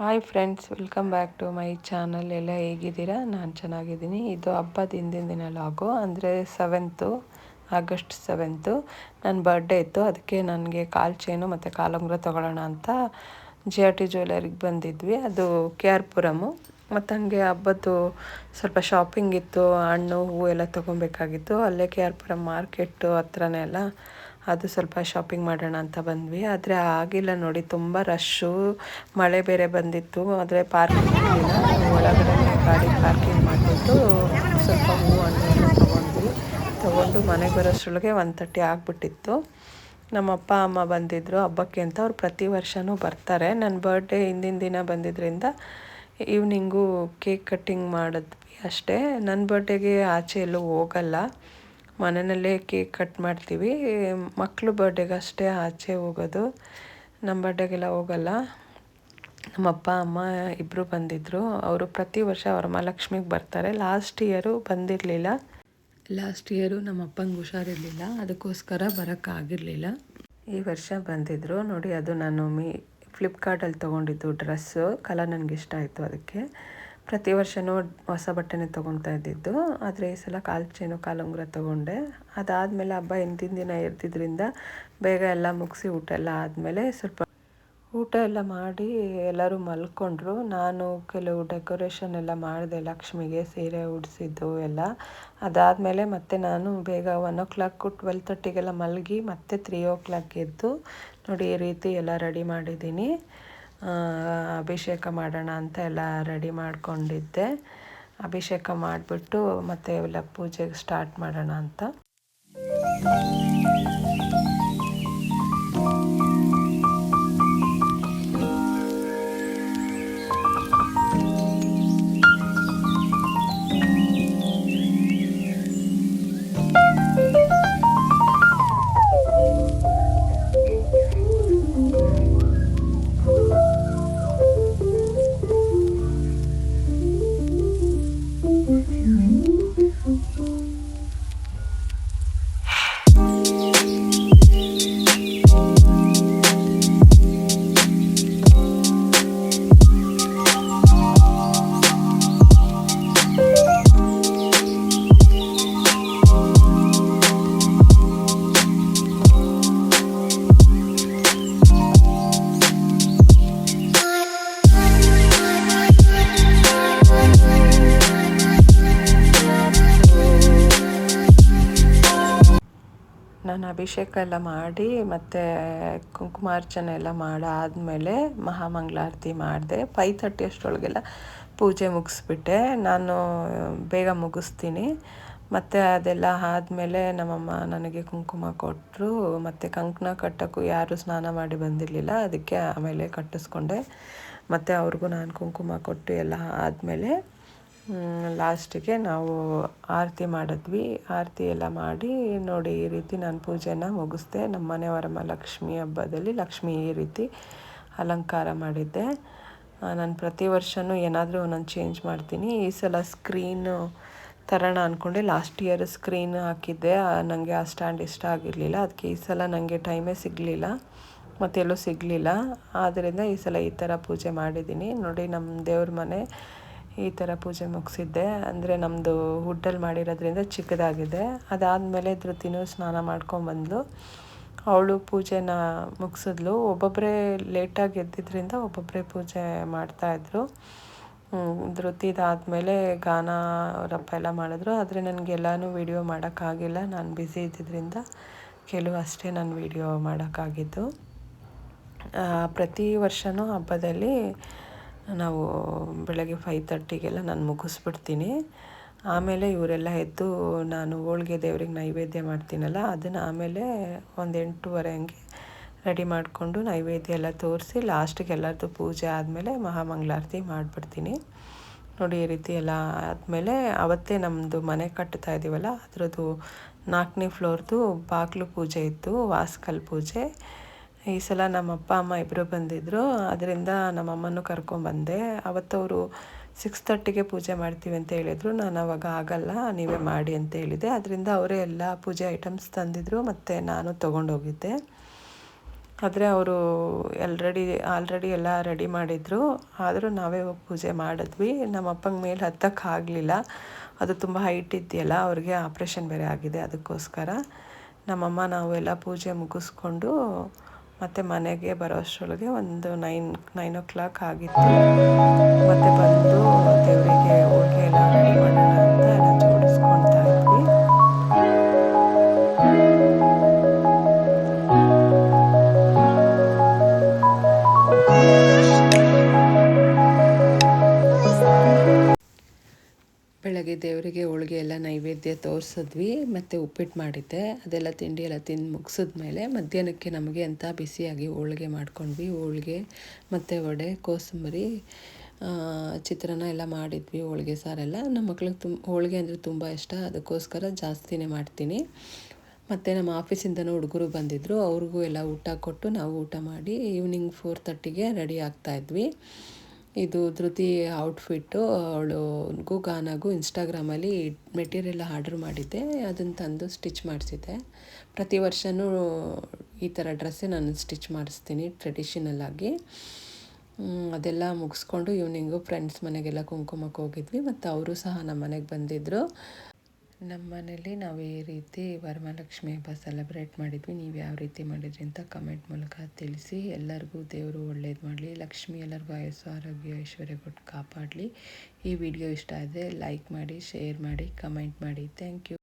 Hi friends welcome back to my channel ಎಲ್ಲ ಹೇಗಿದ್ದೀರಾ? ನಾನು ಚೆನ್ನಾಗಿದ್ದೀನಿ. ಇದು ಹಬ್ಬದ ಹಿಂದಿನ ದಿನ ಲಾಗು ಅಂದರೆ ಸೆವೆಂತು ಆಗಸ್ಟ್ ಸೆವೆಂತು ನನ್ನ ಬರ್ಡೇ ಇತ್ತು. ಅದಕ್ಕೆ ನನಗೆ ಕಾಲು ಚೈನು ಮತ್ತು ಕಾಲುಂಗುರ ತೊಗೊಳ್ಳೋಣ ಅಂತ ಜಿ ಆರ್ ಟಿ ಜ್ಯುವೆಲರಿಗೆ ಬಂದಿದ್ವಿ. ಅದು ಕೆ ಆರ್ ಪುರಮು ಮತ್ತು ಹಾಗೆ ಹಬ್ಬದ್ದು ಸ್ವಲ್ಪ ಶಾಪಿಂಗ್ ಇತ್ತು, ಹಣ್ಣು, ಹೂವು ಎಲ್ಲ ತೊಗೊಬೇಕಾಗಿತ್ತು. ಅಲ್ಲೇ ಕೆ ಆರ್ ಪುರಂ ಮಾರ್ಕೆಟ್ಟು ಹತ್ರನೇ ಅಲ್ಲ, ಅದು ಸ್ವಲ್ಪ ಶಾಪಿಂಗ್ ಮಾಡೋಣ ಅಂತ ಬಂದ್ವಿ. ಆದರೆ ಆಗಿಲ್ಲ ನೋಡಿ, ತುಂಬ ರಶ್ಶು ಮಳೆ ಬೇರೆ ಬಂದಿತ್ತು. ಆದರೆ ಪಾರ್ಕಿಂಗ್ ಒಳಗಡೆ ಗಾಡಿ ಪಾರ್ಕಿಂಗ್ ಮಾಡಿಬಿಟ್ಟು ಸ್ವಲ್ಪ ಹೂವು, ಹಣ್ಣು ತೊಗೊಂಡ್ವಿ. ತೊಗೊಂಡು ಮನೆಗೆ ಬರೋಷ್ಟರೊಳಗೆ ಒನ್ ತರ್ಟಿ ಆಗಿಬಿಟ್ಟಿತ್ತು. ನಮ್ಮ ಅಪ್ಪ ಅಮ್ಮ ಬಂದಿದ್ದರು ಹಬ್ಬಕ್ಕೆ ಅಂತ. ಅವ್ರು ಪ್ರತಿ ವರ್ಷವೂ ಬರ್ತಾರೆ. ನನ್ನ ಬರ್ಡೇ ಹಿಂದಿನ ದಿನ ಬಂದಿದ್ದರಿಂದ ಈವ್ನಿಂಗು ಕೇಕ್ ಕಟ್ಟಿಂಗ್ ಮಾಡಿದ್ವಿ ಅಷ್ಟೇ. ನನ್ನ ಬರ್ಡೇಗೆ ಆಚೆ ಎಲ್ಲೂ ಹೋಗಲ್ಲ. ಮನೆಯಲ್ಲೇ ಕೇಕ್ ಕಟ್ ಮಾಡ್ತೀವಿ. ಮಕ್ಕಳು ಬರ್ಡೇಗೆ ಅಷ್ಟೇ ಆಚೆ ಹೋಗೋದು. ನಮ್ಮ ಬರ್ಡೇಗೆಲ್ಲ ಹೋಗಲ್ಲ. ನಮ್ಮ ಅಪ್ಪ, ಅಮ್ಮ ಇಬ್ಬರು ಬಂದಿದ್ದರು ಅವರು ಪ್ರತಿ ವರ್ಷ ವರಮಹಾಲಕ್ಷ್ಮಿಗೆ ಬರ್ತಾರೆ. ಲಾಸ್ಟ್ ಇಯರು ಬಂದಿರಲಿಲ್ಲ. ಲಾಸ್ಟ್ ಇಯರು ನಮ್ಮ ಅಪ್ಪಂಗೆ ಹುಷಾರಿರಲಿಲ್ಲ. ಅದಕ್ಕೋಸ್ಕರ ಬರೋಕ್ಕಾಗಿರಲಿಲ್ಲ. ಈ ವರ್ಷ ಬಂದಿದ್ದರು ನೋಡಿ, ಅದು ನಾನು ಮೀ ಫ್ಲಿಪ್ಕಾರ್ಟಲ್ಲಿ ತೊಗೊಂಡಿದ್ದು ಡ್ರೆಸ್ಸು ಕಲರ್ ನನಗೆ ಇಷ್ಟ ಆಯಿತು ಅದಕ್ಕೆ. ಪ್ರತಿ ವರ್ಷವೂ ಹೊಸ ಬಟ್ಟೆನೇ ತೊಗೊಳ್ತಾ ಇದ್ದಿದ್ದು. ಆದರೆ ಈ ಸಲ ಕಾಲು ಚೈನು ಕಾಲುಂಗುರ ತೊಗೊಂಡೆ. ಅದಾದಮೇಲೆ ಹಬ್ಬ ಹಿಂದಿನ ದಿನ ಇರ್ತಿದ್ದರಿಂದ ಬೇಗ ಎಲ್ಲ ಮುಗಿಸಿ ಊಟ ಎಲ್ಲ ಆದಮೇಲೆ ಸ್ವಲ್ಪ ಊಟ ಎಲ್ಲ ಮಾಡಿ ಎಲ್ಲರೂ ಮಲ್ಕೊಂಡ್ರು. ನಾನು ಕೆಲವು ಡೆಕೋರೇಷನ್ ಎಲ್ಲ ಮಾಡಿದೆ. ಲಕ್ಷ್ಮಿಗೆ ಸೀರೆ ಉಡಿಸಿದ್ದು ಎಲ್ಲ. ಅದಾದಮೇಲೆ ಮತ್ತೆ ನಾನು ಬೇಗ ಒನ್ ಓ ಕ್ಲಾಕು ಟ್ವೆಲ್ ತರ್ಟಿಗೆಲ್ಲ ಮಲಗಿ ಮತ್ತೆ ತ್ರೀ ಓ ಕ್ಲಾಕ್ ಎದ್ದು ನೋಡಿ ಈ ರೀತಿ ಎಲ್ಲ ರೆಡಿ ಮಾಡಿದ್ದೀನಿ. ಅಭಿಷೇಕ ಮಾಡೋಣ ಅಂತ ಎಲ್ಲ ರೆಡಿ ಮಾಡಿಕೊಂಡಿದ್ದೆ. ಅಭಿಷೇಕ ಮಾಡಿಬಿಟ್ಟು ಮತ್ತೆ ಎಲ್ಲ ಪೂಜೆಗೆ ಸ್ಟಾರ್ಟ್ ಮಾಡೋಣ ಅಂತ. ನಾನು ಅಭಿಷೇಕ ಎಲ್ಲ ಮಾಡಿ ಮತ್ತು ಕುಂಕುಮಾರ್ಚನೆ ಎಲ್ಲ ಮಾಡಾದಮೇಲೆ ಮಹಾಮಂಗಳಾರತಿ ಮಾಡಿದೆ. ಫೈ ತರ್ಟಿ ಅಷ್ಟರೊಳಗೆಲ್ಲ ಪೂಜೆ ಮುಗಿಸ್ಬಿಟ್ಟೆ. ನಾನು, ಬೇಗ ಮುಗಿಸ್ತೀನಿ. ಮತ್ತು ಅದೆಲ್ಲ ಆದಮೇಲೆ ನಮ್ಮಮ್ಮ ನನಗೆ ಕುಂಕುಮ ಕೊಟ್ಟರು ಮತ್ತು ಕಂಕಣ ಕಟ್ಟೋಕ್ಕೂ ಯಾರೂ ಸ್ನಾನ ಮಾಡಿ ಬಂದಿರಲಿಲ್ಲ. ಅದಕ್ಕೆ ಆಮೇಲೆ ಕಟ್ಟಿಸ್ಕೊಂಡೆ. ಮತ್ತು ಅವ್ರಿಗೂ ನಾನು ಕುಂಕುಮ ಕೊಟ್ಟು ಎಲ್ಲ ಆದಮೇಲೆ ಲಾಸ್ಟಿಗೆ ನಾವು ಆರತಿ ಮಾಡಿದ್ವಿ. ಆರತಿ ಎಲ್ಲ ಮಾಡಿ ನೋಡಿ ಈ ರೀತಿ ನಾನು ಪೂಜೆನ ಮುಗಿಸ್ದೆ. ನಮ್ಮ ಮನೆ ಲಕ್ಷ್ಮಿ ಹಬ್ಬದಲ್ಲಿ ಲಕ್ಷ್ಮಿ ಈ ರೀತಿ ಅಲಂಕಾರ ಮಾಡಿದ್ದೆ. ನಾನು ಪ್ರತಿ ವರ್ಷವೂ ಏನಾದರೂ ಒಂದೊಂದು ಚೇಂಜ್ ಮಾಡ್ತೀನಿ. ಈ ಸಲ ಸ್ಕ್ರೀನು ತರೋಣ ಅಂದ್ಕೊಂಡೆ ಲಾಸ್ಟ್ ಇಯರ್ ಸ್ಕ್ರೀನ್ ಹಾಕಿದ್ದೆ. ನನಗೆ ಆ ಸ್ಟ್ಯಾಂಡ್ ಇಷ್ಟ ಆಗಿರಲಿಲ್ಲ. ಅದಕ್ಕೆ ಈ ಸಲ ನನಗೆ ಟೈಮೇ ಸಿಗಲಿಲ್ಲ. ಮತ್ತೆಲ್ಲೂ ಸಿಗಲಿಲ್ಲ. ಆದ್ದರಿಂದ ಈ ಸಲ ಈ ಥರ ಪೂಜೆ ಮಾಡಿದ್ದೀನಿ. ನೋಡಿ ನಮ್ಮ ದೇವ್ರ ಮನೆ ಈ ಥರ ಪೂಜೆ ಮುಗಿಸಿದ್ದೆ. ಅಂದರೆ ನಮ್ಮದು ಹುಡ್ಡಲ್ಲಿ ಮಾಡಿರೋದ್ರಿಂದ ಚಿಕ್ಕದಾಗಿದೆ. ಅದಾದಮೇಲೆ ಧೃತಿನೂ ಸ್ನಾನ ಮಾಡ್ಕೊಂಬಂದ್ಲು ಅವಳು ಪೂಜೆನ ಮುಗಿಸಿದ್ಲು. ಒಬ್ಬೊಬ್ಬರೇ ಲೇಟಾಗಿ ಎದ್ದಿದ್ದರಿಂದ ಒಬ್ಬೊಬ್ಬರೇ ಪೂಜೆ ಮಾಡ್ತಾಯಿದ್ರು ಧೃತಿದಾದಮೇಲೆ ಗಾನ ಅವರಪ್ಪ ಎಲ್ಲ ಮಾಡಿದ್ರು. ಆದರೆ ನನಗೆಲ್ಲನೂ ವೀಡಿಯೋ ಮಾಡೋಕ್ಕಾಗಿಲ್ಲ. ನಾನು ಬ್ಯುಸಿ ಇದ್ದಿದ್ದರಿಂದ ಕೆಲವು ಅಷ್ಟೇ ನಾನು ವೀಡಿಯೋ ಮಾಡೋಕ್ಕಾಗಿದ್ದು. ಪ್ರತಿ ವರ್ಷವೂ ಹಬ್ಬದಲ್ಲಿ ನಾವು ಬೆಳಗ್ಗೆ ಫೈವ್ ತರ್ಟಿಗೆಲ್ಲ ನಾನು ಮುಗಿಸ್ಬಿಡ್ತೀನಿ. ಆಮೇಲೆ ಇವರೆಲ್ಲ ಎದ್ದು ನಾನು ಹೋಳ್ಗೆ ದೇವ್ರಿಗೆ ನೈವೇದ್ಯ ಮಾಡ್ತೀನಲ್ಲ, ಅದನ್ನು ಆಮೇಲೆ ಒಂದು ಎಂಟೂವರೆ ಹಂಗೆ ರೆಡಿ ಮಾಡಿಕೊಂಡು ನೈವೇದ್ಯ ಎಲ್ಲ ತೋರಿಸಿ ಲಾಸ್ಟಿಗೆ ಎಲ್ಲರದ್ದು ಪೂಜೆ ಆದಮೇಲೆ ಮಹಾಮಂಗಳಾರತಿ ಮಾಡಿಬಿಡ್ತೀನಿ. ನೋಡಿ ಈ ರೀತಿ ಎಲ್ಲ ಆದಮೇಲೆ ಅವತ್ತೇ ನಮ್ಮದು ಮನೆ ಕಟ್ತಾ ಇದ್ದೀವಲ್ಲ ಅದರದ್ದು ನಾಲ್ಕನೇ ಫ್ಲೋರ್ದು ಬಾಗಿಲು ಪೂಜೆ ಇತ್ತು, ವಾಸ್ಕಲ್ ಪೂಜೆ. ಈ ಸಲ ನಮ್ಮ ಅಪ್ಪ ಅಮ್ಮ ಇಬ್ಬರು ಬಂದಿದ್ದರು ಅದರಿಂದ ನಮ್ಮಮ್ಮನೂ ಕರ್ಕೊಂಬಂದೆ ಅವತ್ತವರು ಸಿಕ್ಸ್ ತರ್ಟಿಗೆ ಪೂಜೆ ಮಾಡ್ತೀವಿ ಅಂತ ಹೇಳಿದರು. ನಾನು ಅವಾಗ ಆಗಲ್ಲ, ನೀವೇ ಮಾಡಿ ಅಂತ ಹೇಳಿದೆ. ಅದರಿಂದ ಅವರೇ ಎಲ್ಲ ಪೂಜೆ ಐಟಮ್ಸ್ ತಂದಿದ್ರು ಮತ್ತು ನಾನು ತೊಗೊಂಡೋಗಿದ್ದೆ ಆದರೆ ಅವರು ಎಲ್ರೆಡಿ ಆಲ್ರೆಡಿ ಎಲ್ಲ ರೆಡಿ ಮಾಡಿದರು. ಆದರೂ ನಾವೇ ಹೋಗಿ ಪೂಜೆ ಮಾಡಿದ್ವಿ. ನಮ್ಮ ಮೇಲೆ ಹತ್ತಕ್ಕೆ ಆಗಲಿಲ್ಲ. ಅದು ತುಂಬ ಹೈಟ್ ಇದೆಯಲ್ಲ, ಅವ್ರಿಗೆ ಆಪ್ರೇಷನ್ ಬೇರೆ ಆಗಿದೆ ಅದಕ್ಕೋಸ್ಕರ. ನಮ್ಮಮ್ಮ ನಾವು ಎಲ್ಲ ಪೂಜೆ ಮುಗಿಸ್ಕೊಂಡು ಮತ್ತು ಮನೆಗೆ ಬರೋ ಅಷ್ಟರೊಳಗೆ ಒಂದು ನೈನ್ ನೈನ್ ಓ ಕ್ಲಾಕ್ ಆಗಿತ್ತು. ಮತ್ತೆ ಬಂದು ದೇವರಿಗೆ ಹೋಳಿಗೆ ಎಲ್ಲ ರೆಡಿ ಮಾಡೋಣ ಅಂತ ಎಲ್ಲ ಜೋಡಿಸ್ಕೊಳ್ತಾ ಇದ್ವಿ. ದೇವರಿಗೆ ಹೋಳಿಗೆ ಎಲ್ಲ ನೈವೇದ್ಯ ತೋರಿಸಿದ್ವಿ, ಮತ್ತು ಉಪ್ಪಿಟ್ಟು ಮಾಡಿದ್ದೆ. ಅದೆಲ್ಲ ತಿಂಡಿ ಎಲ್ಲ ತಿಂದು ಮುಗಿಸಿದ್ಮೇಲೆ ಮಧ್ಯಾಹ್ನಕ್ಕೆ ನಮಗೆ ಅಂತ ಬಿಸಿಯಾಗಿ ಹೋಳಿಗೆ ಮಾಡ್ಕೊಂಡ್ವಿ. ಹೋಳಿಗೆ ಮತ್ತು ವಡೆ, ಕೋಸಂಬರಿ ಚಿತ್ರಾನ್ನ ಎಲ್ಲ ಮಾಡಿದ್ವಿ, ಹೋಳಿಗೆ ಸಾರೆಲ್ಲ. ನಮ್ಮ ಮಕ್ಳಿಗೆ ತುಂಬ ಹೋಳಿಗೆ ಅಂದರೆ ತುಂಬ ಇಷ್ಟ. ಅದಕ್ಕೋಸ್ಕರ ಜಾಸ್ತಿನೇ ಮಾಡ್ತೀನಿ. ಮತ್ತು ನಮ್ಮ ಆಫೀಸಿಂದನೂ ಹುಡುಗರು ಬಂದಿದ್ದರು ಅವ್ರಿಗೂ ಎಲ್ಲ ಊಟ ಕೊಟ್ಟು ನಾವು ಊಟ ಮಾಡಿ ಈವ್ನಿಂಗ್ ಫೋರ್ ತರ್ಟಿಗೆ ರೆಡಿ ಆಗ್ತಾಯಿದ್ವಿ ಇದು ಧೃತಿ ಔಟ್ಫಿಟ್ಟು ಅವಳು ಗಾನಾಗೂ ಇನ್ಸ್ಟಾಗ್ರಾಮಲ್ಲಿ ಮೆಟೀರಿಯಲ್ ಆರ್ಡ್ರ್ ಮಾಡಿದ್ದೆ. ಅದನ್ನು ತಂದು ಸ್ಟಿಚ್ ಮಾಡಿಸಿದ್ದೆ. ಪ್ರತಿ ವರ್ಷವೂ ಈ ಥರ ಡ್ರೆಸ್ಸೇ ನಾನು ಸ್ಟಿಚ್ ಮಾಡಿಸ್ತೀನಿ ಟ್ರೆಡಿಷನಲ್ ಆಗಿ. ಅದೆಲ್ಲ ಮುಗಿಸ್ಕೊಂಡು ಈವ್ನಿಂಗು ಫ್ರೆಂಡ್ಸ್ ಮನೆಗೆಲ್ಲ ಕುಂಕುಮಕ್ಕೆ ಹೋಗಿದ್ವಿ. ಮತ್ತು ಅವರು ಸಹ ನಮ್ಮ ಮನೆಗೆ ಬಂದಿದ್ದರು ನಮ್ಮ ಮನೇಲಿ ನಾವು ಈ ರೀತಿ ವರಮಹಾಲಕ್ಷ್ಮಿ ಹಬ್ಬ ಸೆಲೆಬ್ರೇಟ್ ಮಾಡಿದ್ವಿ. ನೀವು ಯಾವ ರೀತಿ ಮಾಡಿದ್ರಿ ಅಂತ ಕಮೆಂಟ್ ಮೂಲಕ ತಿಳಿಸಿ, ಎಲ್ಲರಿಗೂ ದೇವರು ಒಳ್ಳೇದು ಮಾಡಲಿ, ಲಕ್ಷ್ಮಿ ಎಲ್ಲರಿಗೂ ಆಯಸ್ಸು, ಆರೋಗ್ಯ, ಐಶ್ವರ್ಯ ಕೊಟ್ಟು ಕಾಪಾಡಲಿ. ಈ ವಿಡಿಯೋ ಇಷ್ಟ ಆದರೆ ಲೈಕ್ ಮಾಡಿ ಶೇರ್ ಮಾಡಿ ಕಮೆಂಟ್ ಮಾಡಿ. Thank you